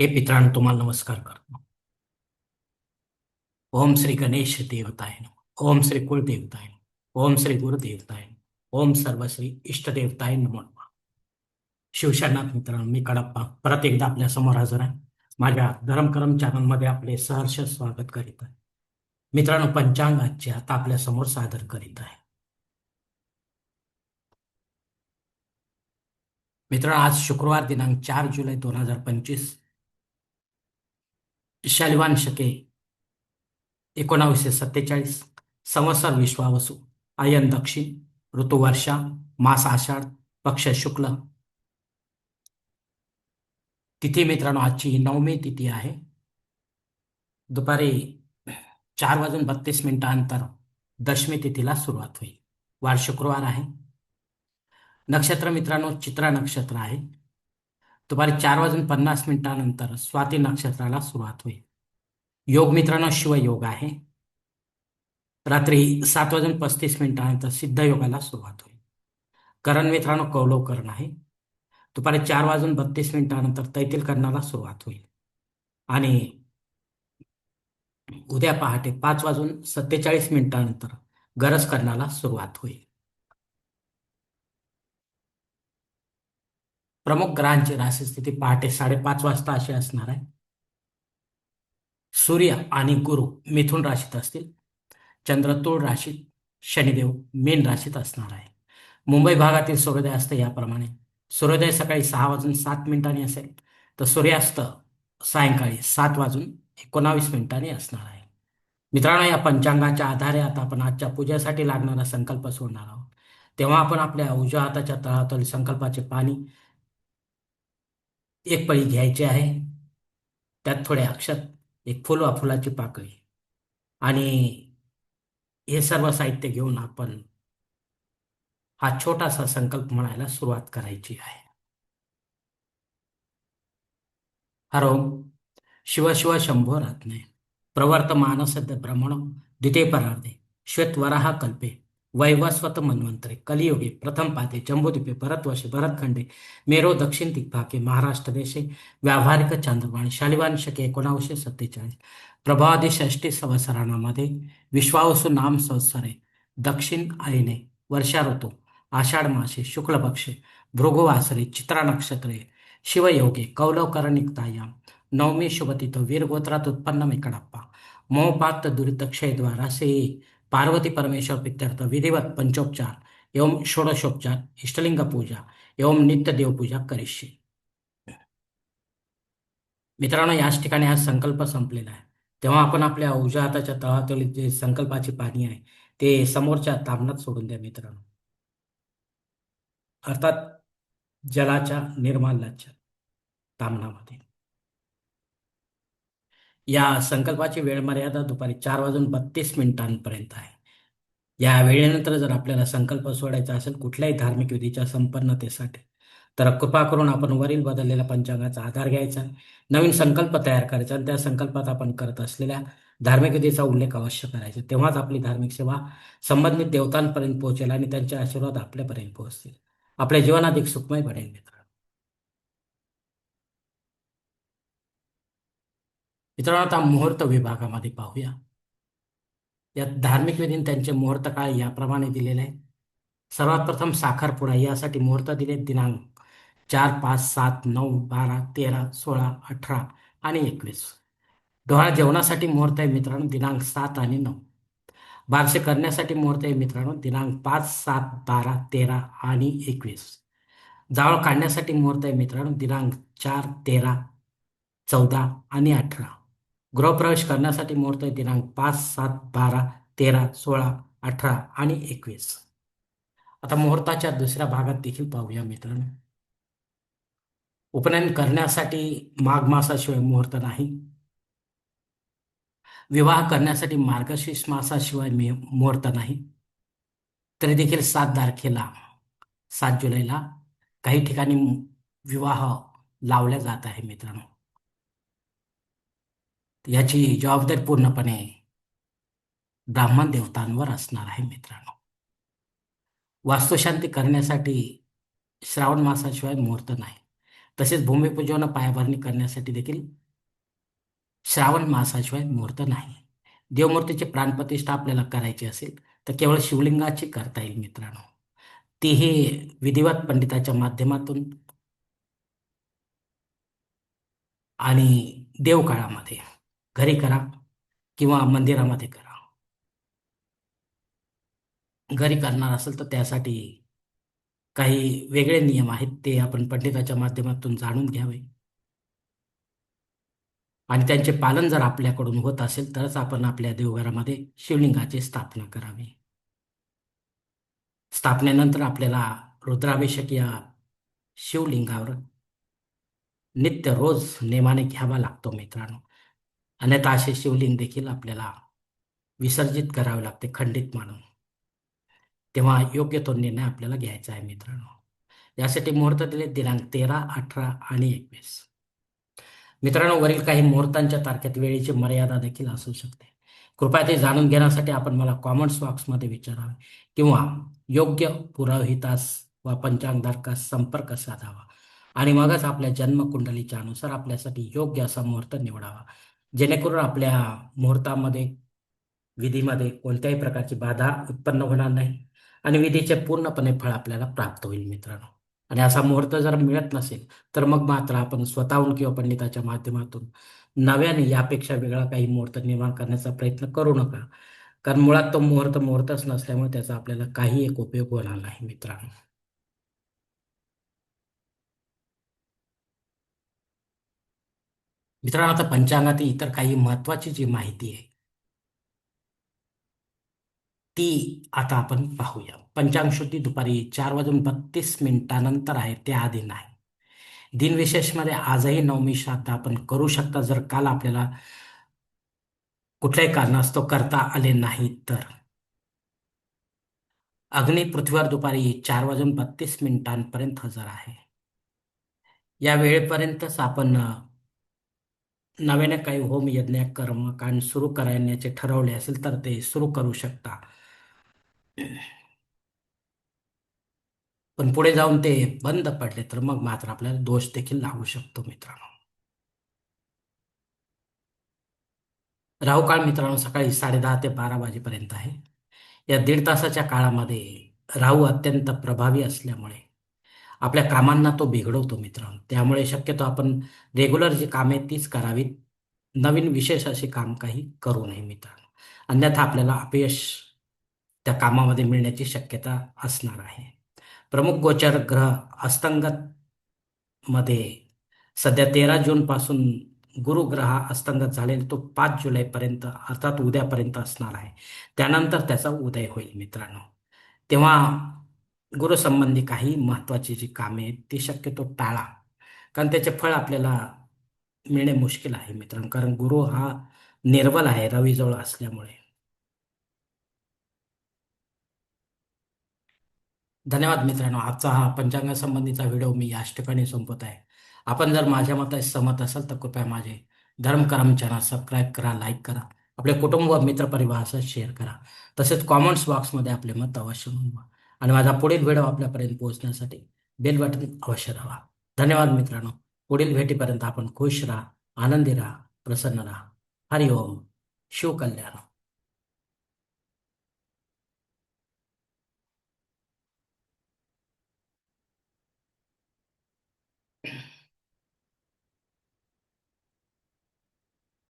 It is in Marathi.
हे मित्रांनो, तुम्हाला नमस्कार करतो ओम श्री गणेश देवताय नमः. ओम श्री कुलदेवताय नमः. ओम श्री गुरुदेवताय. ओम सर्व श्री इष्टदेवताय नमो. शिवशरणात मित्रांनो, मी कडप्पा परत एकदा आपल्या समोर हजर आहे माझ्या धर्मकरम चॅनलमध्ये आपले सहर्ष स्वागत करीत आहे मित्रांनो, पंचांगाचे आता आपल्या समोर सादर करीत आहे मित्रांनो, आज शुक्रवार दिनांक चार जुलै दोन हज़ार पंचवीस शालिवान शके एकोणावीसशे सत्तेचाळीस संवत्सर विश्वावसू आयन दक्षिण ऋतू वर्षा मास आषाढ पक्ष शुक्ल. तिथी मित्रांनो आजची नवमी तिथी आहे. दुपारी चार वाजून बत्तीस मिनिटांतर दशमी तिथीला सुरुवात होईल. वार शुक्रवार आहे. नक्षत्र मित्रांनो चित्रा नक्षत्र आहे. दुपारी चार वाजून पन्नास मिनिटानंतर स्वाती नक्षत्राला सुरुवात होईल. योग मित्रांनो शिवयोग आहे. रात्री सात वाजून पस्तीस मिनिटानंतर सिद्ध योगाला सुरुवात होईल. करण मित्रांनो कौलव करण आहे. दुपारी चार वाजून बत्तीस मिनिटानंतर तैतील करणाला सुरुवात होईल. आणि उद्या पहाटे पाच वाजून सत्तेचाळीस मिनिटानंतर गरज करण्याला सुरुवात होईल. प्रमुख ग्रहांची राशीस्थिती पहाटे साडेपाच वाजता अशी असणार आहे. सूर्य आणि गुरु मिथुन राशीत असतील. चंद्र तुळ राशीत शनिदेव मीन राशीत असणार आहे. मुंबई भागातील सूर्योदय असतं याप्रमाणे. सूर्योदय सकाळी सहा वाजून सात मिनिटांनी असेल तर सूर्यास्त सायंकाळी सात वाजून एकोणावीस मिनिटांनी असणार आहे. मित्रांनो या पंचांगाच्या आधारे आता आपण आजच्या पूजेसाठी लागणारा संकल्प सोडणार आहोत. तेव्हा आपण आपल्या उजव्या हाताच्या तळातल संकल्पाचे पाणी एक पळी घ्यायची आहे. त्यात थोडे अक्षत एक फुल वा फुलाची पाकळी. आणि हे सर्व साहित्य घेऊन आपण हा छोटासा संकल्प म्हणायला सुरुवात करायची आहे. हरोम शिव शिव शंभो रत्ने. प्रवर्तमान सद्य ब्रह्मण. द्वितीय परार्धे. श्वेतवराह कल्पे. वैवस्वत मन्वंतरे कलियुगे प्रथम पादे जम्बूद्वीपे भरतवर्षे भरतखंडे मेरो दक्षिण दिग्भागे महाराष्ट्र देशे व्यावहारिक चांद्रवाणी शालिवान शके एकोणावीसशे सत्तेचाळीस प्रभावादी षष्टी संवत्सराणामध्ये विश्वावसु नाम संवत्सरे दक्षिण आईने वर्षा ऋतू आषाढ मासे शुक्लपक्षे भृगुवासरे चित्रा नक्षत्रे शिवयोगे कौलवकरणिकतायाम नवमी शुभतीत वीरगोत्रात उत्पन्न मेकडप्पा मोहपात दुरित क्षयद्वारा से पार्वती परमेश्वर पित्यर्थ विधिवत पंचोपचार एवं षोडशोपचार इष्टलिंग पूजा एवं नित्य देवपूजा करिष्ये. मित्रांनो याच ठिकाणी हा संकल्प संपलेला आहे. तेव्हा आपण आपल्या उजव्या हाताच्या तळातील जे संकल्पाची पाणी आहे ते समोरच्या तामणात सोडून द्या मित्रांनो. अर्थात जलाच्या निर्माल्याच्या तामणामध्ये या संकल्पाची वेळ मर्यादा दुपारी चार वाजून बत्तीस मिनिटांपर्यंत आहे. या वेळेनंतर जर आपल्याला संकल्प सोडायचा असेल कुठल्याही धार्मिक विधीच्या संपन्नतेसाठी तर कृपा करून आपण वरील बदललेल्या पंचांगाचा आधार घ्यायचा नवीन संकल्प तयार करायचा आणि त्या संकल्पात आपण करत असलेल्या धार्मिक विधीचा उल्लेख अवश्य करायचा. तेव्हाच आपली धार्मिक सेवा संबंधित देवतांपर्यंत पोहोचेल आणि त्यांचे आशीर्वाद आपल्यापर्यंत पोहोचतील. आपले जीवन अधिक सुखमय बनेल मित्र मित्रांनो आता मुहूर्त विभागामध्ये पाहूया. यात धार्मिक विधीन त्यांचे मुहूर्त काळ याप्रमाणे दिलेले आहे. सर्वात प्रथम साखरपुडा यासाठी मुहूर्त दिले दिनांक चार पाच सात नऊ बारा तेरा सोळा अठरा आणि एकवीस. डोहाळ जेवणासाठी मुहूर्त आहे मित्रांनो दिनांक सात आणि नऊ. बारसे करण्यासाठी मुहूर्त आहे मित्रांनो दिनांक पाच सात बारा तेरा आणि एकवीस. जावळ काढण्यासाठी मुहूर्त आहे मित्रांनो दिनांक चार तेरा चौदा आणि अठरा. गृहप्रवेश करण्यासाठी मुहूर्त दिनांक पाच सात बारा तेरा सोळा अठरा आणि एकवीस. आता मुहूर्ताच्या दुसऱ्या भागात देखील पाहूया मित्रांनो. उपनयन करण्यासाठी माघ मासाशिवाय मुहूर्त नाही. विवाह करण्यासाठी मार्गशीर्ष मासाशिवाय मुहूर्त नाही. तरी देखील सात तारखेला सात जुलैला काही ठिकाणी विवाह लावल्या जात आहे मित्रांनो. याची जबाबदारी पूर्णपणे ब्राह्मण देवतांवर असणार आहे मित्रांनो. वास्तुशांती करण्यासाठी श्रावण मासाशिवाय मुहूर्त नाही. तसेच भूमिपूजन पायाभरणी करण्यासाठी देखील श्रावण मासाशिवाय मुहूर्त नाही. देवमूर्तीची प्राणप्रतिष्ठा आपल्याला करायची असेल तर केवळ शिवलिंगाची करता येईल मित्रांनो. तीही विधिवत पंडिताच्या माध्यमातून आणि देवकाळामध्ये. घरी करा किंवा मंदिरामध्ये करा. घरी करणार असेल तर त्यासाठी काही वेगळे नियम आहेत ते आपण पंडिताच्या माध्यमातून जाणून घ्यावे. आणि त्यांचे पालन जर आपल्याकडून होत असेल तरच आपण आपल्या देवघरामध्ये शिवलिंगाची स्थापना करावी. स्थापनेनंतर आपल्याला रुद्राभिषेक या शिवलिंगावर नित्य रोज नेमाने घ्यावा लागतो मित्रांनो. अन्यथा असे शिवलिंग देखील आपल्याला विसर्जित करावे लागते खंडित मानून तेव्हा योग्य तो निर्णय आपल्याला घ्यायचा आहे मित्रांनो. यासाठी मुहूर्त दिले दिनांक तेरा अठरा आणि एकवीस. मित्रांनो वरील काही मुहूर्तांच्या तारखेत वेळेची मर्यादा देखील असू शकते. कृपया ते जाणून घेण्यासाठी आपण मला कॉमेंट्स बॉक्समध्ये विचारावे किंवा योग्य पुरोहितास वा पंचांगधारकास संपर्क साधावा आणि मगच आपल्या जन्मकुंडलीच्या अनुसार आपल्यासाठी योग्य असा मुहूर्त निवडावा. जेणेकरून आपल्या मुहूर्तामध्ये विधीमध्ये कोणत्याही प्रकारची बाधा उत्पन्न होणार नाही आणि विधीचे पूर्णपणे फळ आपल्याला प्राप्त होईल मित्रांनो. आणि असा मुहूर्त जर मिळत नसेल तर मग मात्र आपण स्वतःहून किंवा पंडिताच्या माध्यमातून नव्याने यापेक्षा वेगळा काही मुहूर्त निर्माण करण्याचा प्रयत्न करू नका. कारण मुळात तो मुहूर्त मुहूर्तच नसल्यामुळे त्याचा आपल्याला काही एक उपयोग होणार नाही मित्रांनो. मित्रांनो आता पंचांगातील इतर काही महत्वाची जी माहिती आहे ती आता आपण पाहूया. पंचांग शुद्धी दुपारी चार वाजून बत्तीस मिनिटानंतर आहे त्याआधी नाही. दिनविशेषमध्ये आजही नवमी श्राद्ध आपण करू शकता जर काल आपल्याला कुठल्याही कारणास्तव करता आले नाही तर. अग्नी पृथ्वीवर दुपारी चार वाजून बत्तीस मिनिटांपर्यंत हजर आहे. या वेळेपर्यंतच आपण नव्याने काही होम यज्ञ कर्मकांड सुरू करण्याचे ठरवले असेल तर ते सुरू करू शकता. पण पुढे जाऊन ते बंद पडले तर मग मात्र आपल्याला दोष देखील लागू शकतो मित्रांनो. राहू काळ मित्रांनो सकाळी साडेदहा ते बारा वाजेपर्यंत आहे. या दीड तासाच्या काळामध्ये राहू अत्यंत प्रभावी असल्यामुळे आपल्या कामांना तो बिघडवतो मित्रांनो. त्यामुळे शक्यतो आपण रेग्युलर जी कामे तीच करावीत. नवीन विशेष असे काम काही करू नये मित्रांनो. अन्यथा आपल्याला अपयश त्या कामामध्ये मिळण्याची शक्यता असणार आहे. प्रमुख गोचर ग्रह अस्तंगत मध्ये सध्या तेरा जून पासून गुरु ग्रह अस्तंगत झालेला तो पाच जुलैपर्यंत अर्थात उद्यापर्यंत असणार आहे. त्यानंतर त्याचा उदय होईल मित्रांनो. तेव्हा गुरुसंबंधी काही महत्वाची जी कामे आहेत ती शक्यतो टाळा. कारण त्याचे फळ आपल्याला मिळणे मुश्किल आहे मित्रांनो. कारण गुरु हा निर्बल आहे रवीजवळ असल्यामुळे. धन्यवाद मित्रांनो. आजचा हा पंचांगासंबंधीचा व्हिडिओ मी याच ठिकाणी संपत आहे. आपण जर माझ्या मताशी सहमत असाल तर कृपया माझे धर्मकरम चॅनल सबस्क्राईब करा लाईक करा. आपले कुटुंब व मित्रपरिवारासह शेअर करा. तसेच कॉमेंट्स बॉक्समध्ये आपले मत अवश्य नोंदवा. आणि माझा पुढील व्हिडिओ आपल्यापर्यंत पोहोचण्यासाठी बेल बटन अवश्य राहा धन्यवाद मित्रांनो. पुढील भेटीपर्यंत आपण खुश राहा आनंदी राहा प्रसन्न राहा. हरिओम. शिवकल्याण.